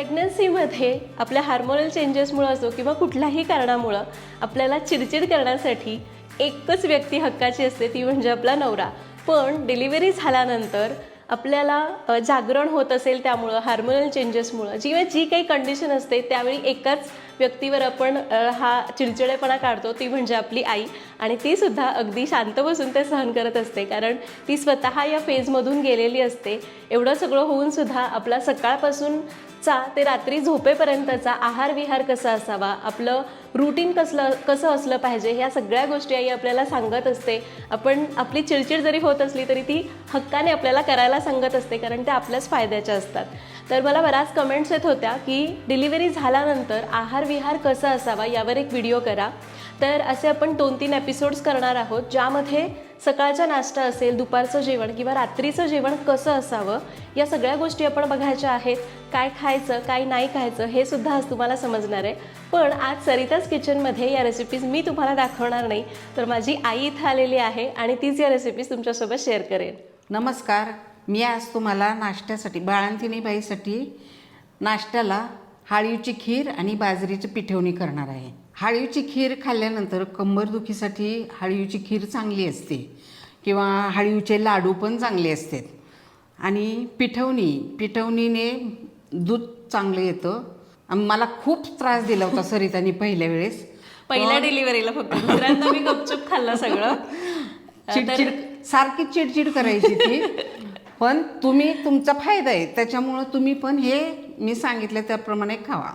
प्रेग्नन्सीमध्ये आपल्या हार्मोनल चेंजेसमुळं असो किंवा कुठल्याही कारणामुळं आपल्याला चिडचिड करण्यासाठी एकच व्यक्ती हक्काची असते ती म्हणजे आपला नवरा. पण डिलिव्हरी झाल्यानंतर आपल्याला जागरण होत असेल त्यामुळं हार्मोनल चेंजेसमुळं किंवा जी काही कंडिशन असते त्यावेळी एकाच व्यक्तीवर आपण हा चिडचिडेपणा काढतो ती म्हणजे आपली आई. आणि ती सुद्धा अगदी शांत बसून ते सहन करत असते कारण ती स्वतः या फेजमधून गेलेली असते. एवढं सगळं होऊन सुद्धा आपला सकाळपासून चा ते रात्री झोपेपर्यंतचा आहार विहार कसा असावा आपलं रुटीन कसलं कसं असलं पाहिजे ह्या सगळ्या गोष्टी आई आपल्याला सांगत असते. आपण आपली चिडचिड जरी होत असली तरी ती हक्काने आपल्याला करायला सांगत असते कारण त्या आपल्याच फायद्याच्या असतात. तर मला बऱ्याच कमेंट्स येत होत्या की डिलिव्हरी झाल्यानंतर आहार विहार कसा असावा यावर एक व्हिडिओ करा. तर असे आपण दोन तीन एपिसोड्स करणार आहोत ज्यामध्ये सकाळचा नाश्ता असेल दुपारचं जेवण किंवा रात्रीचं जेवण कसं असावं या सगळ्या गोष्टी आपण बघायच्या आहेत. काय खायचं काय नाही खायचं हे सुद्धा आज तुम्हाला समजणार आहे. पण आज सरिताज किचनमध्ये या रेसिपीज मी तुम्हाला दाखवणार नाही तर माझी आई इथं आलेली आहे आणि तीच या रेसिपीज तुमच्यासोबत शेअर करेन. नमस्कार. मी आज तुम्हाला नाश्त्यासाठी बाळंतिनीबाईसाठी नाश्त्याला हाळीची खीर आणि बाजरीची पिठवणी करणार आहे. हाळीवची खीर खाल्ल्यानंतर कंबरदुखीसाठी हाळीवची खीर चांगली असते किंवा हाळीवचे लाडू पण चांगले असतात. आणि पिठवणी पिठवणीने दूध चांगलं येतं. आणि मला खूप त्रास दिला होता सरितानी पहिल्या वेळेस. पहिल्या डिलिव्हरीला फक्त. दुसऱ्यांदा मी गपचूप खाल्लं सगळं. चिडचिड सारखी चिडचिड करायची ती. पण तुम्ही तुमचा फायदा आहे. त्याच्यामुळं तुम्ही पण हे मी सांगितलं त्याप्रमाणे खावा.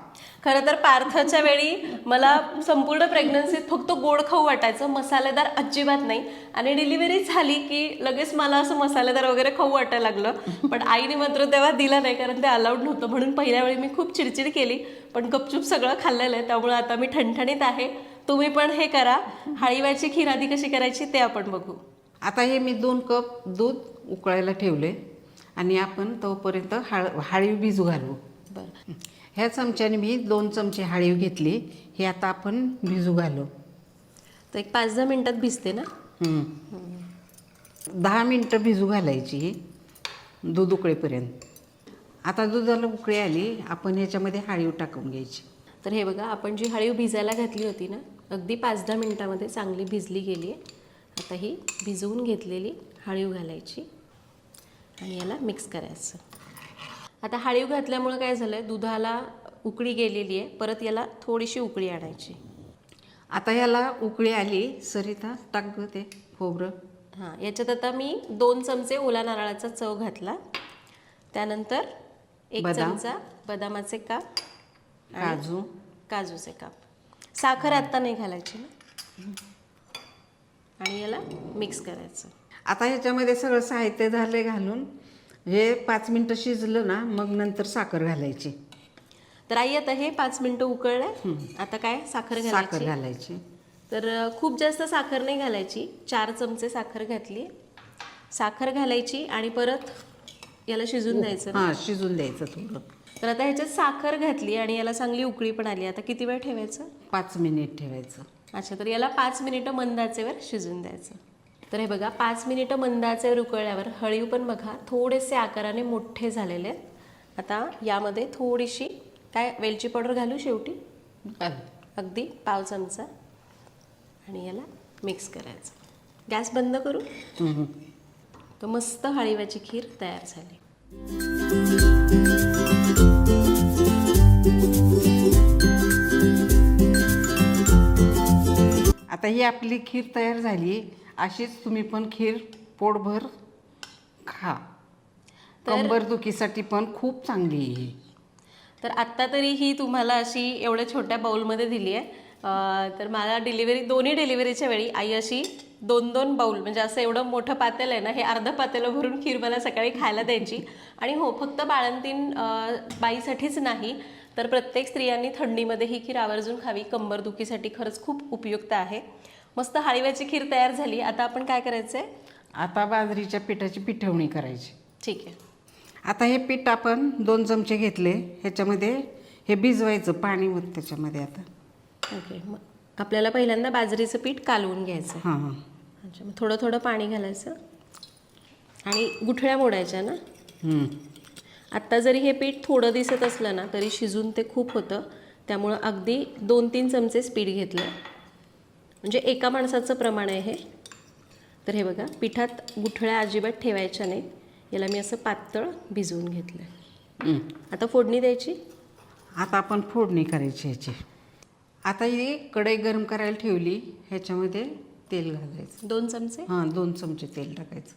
खरं तर पार्थच्या वेळी मला संपूर्ण प्रेग्नन्सीत फक्त गोड खाऊ वाटायचं मसालेदार अजिबात नाही. आणि डिलिव्हरी झाली की लगेच मला असं मसालेदार वगैरे खाऊ वाटायला लागलं. पण आईने मात्र तेव्हा दिलं नाही कारण ते अलाउड नव्हतं. म्हणून पहिल्या वेळी मी खूप चिडचिड केली. पण गपचूप सगळं खाल्लेलं आहे. त्यामुळे आता मी ठणठणीत आहे. तुम्ही पण हे करा. हाळीवाची खीर आधी कशी करायची ते आपण बघू. आता हे मी दोन कप दूध उकळायला ठेवले. आणि आपण तोपर्यंत हाळ हाळीव भिजू घालू. बरं. ह्या चमच्याने मी दोन चमचे हाळीव घेतली. हे आता आपण भिजू घालू. तर एक पाच दहा मिनिटात भिजते ना? हं. दहा मिनटं भिजू घालायची ही. दूध उकळेपर्यंत. आता दुधाला उकळी आली आपण ह्याच्यामध्ये हाळीव टाकून घ्यायची. तर हे बघा आपण जी हळीव भिजायला घातली होती ना अगदी पाच दहा मिनिटामध्ये चांगली भिजली गेली आहे. आता ही भिजवून घेतलेली हळीव घालायची. आणि याला मिक्स करायचं. आता हळीव घातल्यामुळं काय झालं आहे दुधाला उकळी गेलेली आहे परत याला थोडीशी उकळी आणायची. आता ह्याला उकळी आली सरिता टाक गं ते खोबरं. हां याच्यात आता मी दोन चमचे ओला नारळाचा चव घातला. त्यानंतर एक बदाम. चमचा बदामाचे काप काजू. काजूचे काप. साखर आत्ता नाही घालायची ना? आणि याला मिक्स करायचं. आता ह्याच्यामध्ये सगळं साहित्य झालं घालून. हे पाच मिनटं शिजलं ना मग नंतर साखर घालायची. तर आई आता हे पाच मिनिटं उकळलंय आता काय? साखर साखर घालायची. घालायची. तर खूप जास्त साखर नाही घालायची. चार चमचे साखर घातली. साखर घालायची आणि परत याला शिजून द्यायचं. हां शिजून द्यायचं थोडं. तर आता ह्याच्यात साखर घातली आणि याला चांगली उकळी पण आली. आता किती वेळ ठेवायचं? पाच मिनिट ठेवायचं. अच्छा तर याला पाच मिनिटं मंद आचेवर शिजून द्यायचं. तर हे बघा पाच मिनिटं मंद आचेवर उकळल्यावर. हळीव पण बघा थोडेसे आकाराने मोठे झालेले आहेत. आता यामध्ये थोडीशी काय वेलची पावडर घालू शेवटी. अगदी पाव चमचा. आणि याला मिक्स करायचं. गॅस बंद करू. तर मस्त हळीवाची खीर तयार झाली. आता ही आपली खीर तयार झाली. अशीच तुम्ही पण खीर पोटभर खा. कंबर दुखीसाठी पण खूप चांगली आहे ही. तर आत्ता तरी ही तुम्हाला अशी एवढ्या छोट्या बाऊलमध्ये दिली आहे. तर मला डिलिव्हरी दोन्ही डिलिव्हरीच्या वेळी आई अशी दोन दोन बाऊल म्हणजे असं एवढं मोठं पातेल आहे ना हे अर्ध पातेलं भरून खीर मला सकाळी खायला द्यायची. आणि हो फक्त बाळंतीन बाईसाठीच नाही तर प्रत्येक स्त्रियांनी थंडीमध्ये ही खीर आवर्जून खावी. कंबरदुखीसाठी खरंच खूप उपयुक्त आहे. मस्त हाळीवाची खीर तयार झाली. आता आपण काय करायचं आहे आता बाजरीच्या पिठाची पिठवणी करायची. ठीक आहे. आता हे पीठ आपण दोन चमचे घेतले. ह्याच्यामध्ये हे भिजवायचं पाणी होत त्याच्यामध्ये आता. ओके. मग आपल्याला पहिल्यांदा बाजरीचं पीठ कालवून घ्यायचं. हां हां. अच्छा मग थोडं थोडं पाणी घालायचं. आणि गुठळ्या मोडायच्या ना? हम्म. आत्ता जरी हे पीठ थोडं दिसत असलं ना तरी शिजून ते खूप होतं. त्यामुळं अगदी दोन तीन चमचेच पीठ घेतलं. म्हणजे एका माणसाचं प्रमाण आहे हे. तर हे बघा पिठात गुठळ्या अजिबात ठेवायच्या नाहीत. याला मी असं पातळ भिजवून घेतलं हं. आता फोडणी द्यायची? आता आपण फोडणी करायची ह्याची. आता ही कढई गरम करायला ठेवली ह्याच्यामध्ये तेल घालायचं. दोन चमचे? हां दोन चमचे तेल टाकायचं.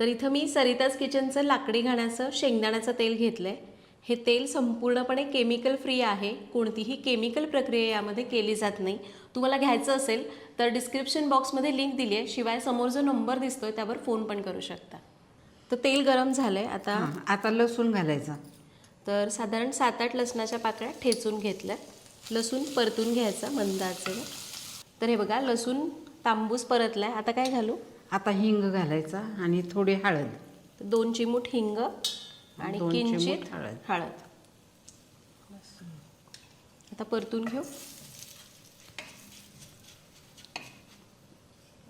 तर इथं मी सरिताज किचनचं लाकडी घाण्याचं शेंगदाण्याचं तेल घेतलं आहे हे तेल संपूर्णपणे केमिकल फ्री आहे. कोणतीही केमिकल प्रक्रिया यामध्ये केली जात नाही. तुम्हाला घ्यायचं असेल तर डिस्क्रिप्शन बॉक्समध्ये लिंक दिली आहे. शिवाय समोर जो नंबर दिसतोय त्यावर फोन पण करू शकता. तर तेल गरम झालं आहे आता हां आता लसूण घालायचा. तर साधारण सात आठ लसणाच्या पाकळ्या ठेचून घेतल्या. लसूण परतून घ्यायचा मंद आचेवर तर हे बघा लसूण तांबूस परतलाय. आता काय घालू? आता हिंग घालायचा आणि थोडी हळद. तर दोन चिमूट हिंग आणि दोन चिमूट किंचित हळद. हळद. आता परतून घेऊ.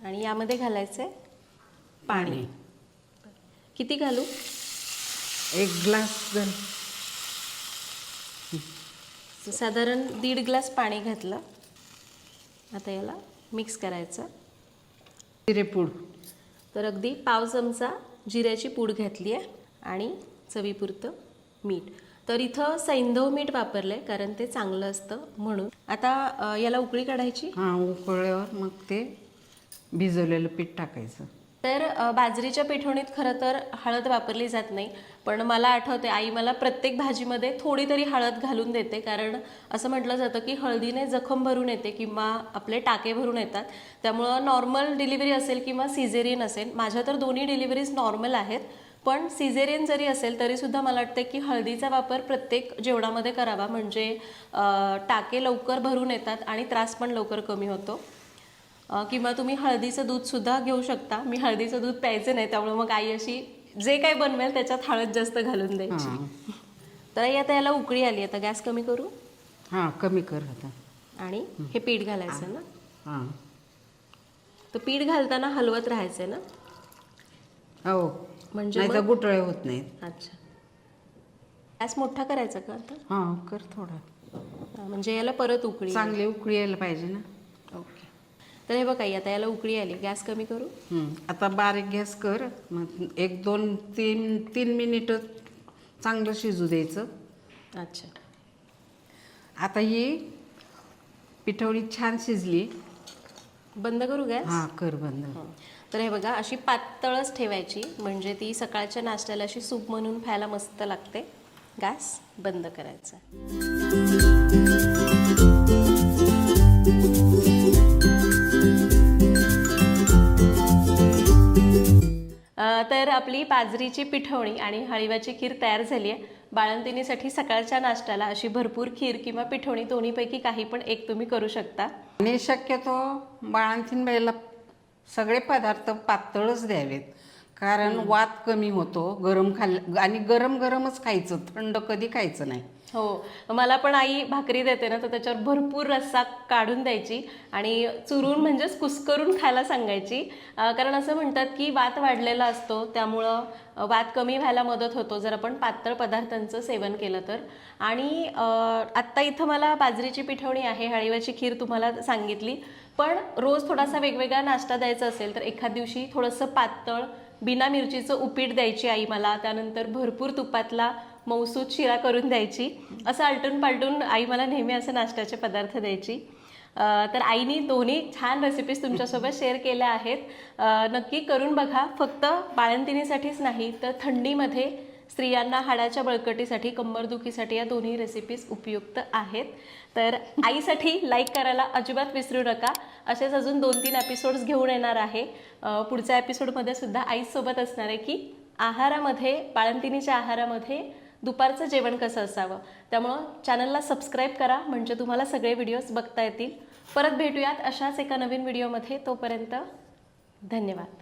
आणि यामध्ये घालायचंय पाणी. किती घालू? एक ग्लास घाल साधारण दीड ग्लास पाणी घातलं. आता याला मिक्स करायचं. जिरेपूड तर अगदी पाव चमचा जिऱ्याची पूड घातली आहे आणि चवीपुरतं मीठ. तर इथं सैंधव मीठ वापरलं आहे कारण ते चांगलं असतं म्हणून. आता याला उकळी काढायची? हां उकळल्यावर मग ते भिजवलेलं पीठ टाकायचं. तर बाजरीच्या पिठवणीत खरं तर हळद वापरली जात नाही पण मला आठवते आई मला प्रत्येक भाजीमध्ये थोडी तरी हळद घालून देते कारण असं म्हटलं जातं की हळदीने जखम भरून येते किंवा आपले टाके भरून येतात. त्यामुळं नॉर्मल डिलिव्हरी असेल किंवा सिझेरियन असेल माझ्या तर दोन्ही डिलिव्हरीज नॉर्मल आहेत पण सिझेरियन जरी असेल तरीसुद्धा मला वाटते की हळदीचा वापर प्रत्येक जेवणामध्ये करावा म्हणजे टाके लवकर भरून येतात आणि त्रास पण लवकर कमी होतो. किंवा तुम्ही हळदीचं दूधसुद्धा घेऊ शकता. मी हळदीचं दूध प्यायचं नाही त्यामुळे मग आई अशी जे काही बनवेल त्याच्यात हळद जास्त घालून द्यायची. तर आई आता याला उकळी आली आता गॅस कमी करू? हां कमी कर आता. आणि हे पीठ घालायचं ना? हां. तर पीठ घालताना हलवत राहायचं ना? हो. म्हणजे गुटळे होत नाहीत. अच्छा. गॅस मोठा करायचा का आता? हां कर थोडा. म्हणजे याला परत उकळी. चांगली उकळी यायला पाहिजे ना? तर हे बघा आता याला उकळी आली. गॅस कमी करू. आता बारीक गॅस कर. मग एक दोन तीन तीन मिनिटं चांगलं शिजू द्यायचं. अच्छा. आता ही पिठवणी छान शिजली. बंद करू गॅस? हां कर बंद. तर हे बघा अशी पातळच ठेवायची. म्हणजे ती सकाळच्या नाश्त्याला अशी सूप म्हणून खायला मस्त लागते. गॅस बंद करायचा. तर आपली बाजरीची पिठवणी आणि हळीवाची खीर तयार झाली आहे. बाळंतिणीसाठी सकाळच्या नाश्त्याला अशी भरपूर खीर किंवा पिठवणी दोन्हीपैकी काही पण एक तुम्ही करू शकता. आणि शक्यतो बाळंतीन बाईला सगळे पदार्थ पातळच द्यावेत. कारण वात कमी होतो गरम खाल्लं आणि गरम गरमच खायचं थंड कधी खायचं नाही. हो. मला पण आई भाकरी देते ना तर त्याच्यावर भरपूर रस्सा काढून द्यायची आणि चुरून म्हणजेच कुस्करून खायला सांगायची. कारण असं म्हणतात की वात वाढलेला असतो त्यामुळं वात कमी व्हायला मदत होतो. जर आपण पातळ पदार्थांचं सेवन केलं तर. आणि आत्ता इथं मला बाजरीची पिठवणी आहे हळीवाची खीर तुम्हाला सांगितली. पण रोज थोडासा वेगवेगळा नाश्ता द्यायचा असेल तर एखाद दिवशी थोडंसं पातळ बिना मिरचीचं उपीट द्यायची आई मला त्यानंतर भरपूर तुपातला मौसूद शिरा करून द्यायची. असं आलटून पालटून आई मला नेहमी असं नाश्त्याचे पदार्थ द्यायची. तर आईनी दोन्ही छान रेसिपीज तुमच्यासोबत शेअर केल्या आहेत. नक्की करून बघा. फक्त बाळंतिणीसाठीच नाही तर थंडीमध्ये स्त्रियांना हाडाच्या बळकटीसाठी कंबरदुखीसाठी या दोन्ही रेसिपीज उपयुक्त आहेत. तर आईसाठी लाईक करायला अजिबात विसरू नका. असेच अजून दोन तीन एपिसोड्स घेऊन येणार आहे. पुढच्या एपिसोडमध्ये सुद्धा आईसोबत असणार आहे की आहारामध्ये बाळंतिनीच्या आहारामध्ये दुपारचं जेवण कसं असावं? त्यामुळं चॅनलला सबस्क्राईब करा म्हणजे तुम्हाला सगळे व्हिडिओज बघता येतील. परत भेटूयात अशाच एका नवीन व्हिडिओमध्ये तोपर्यंत धन्यवाद.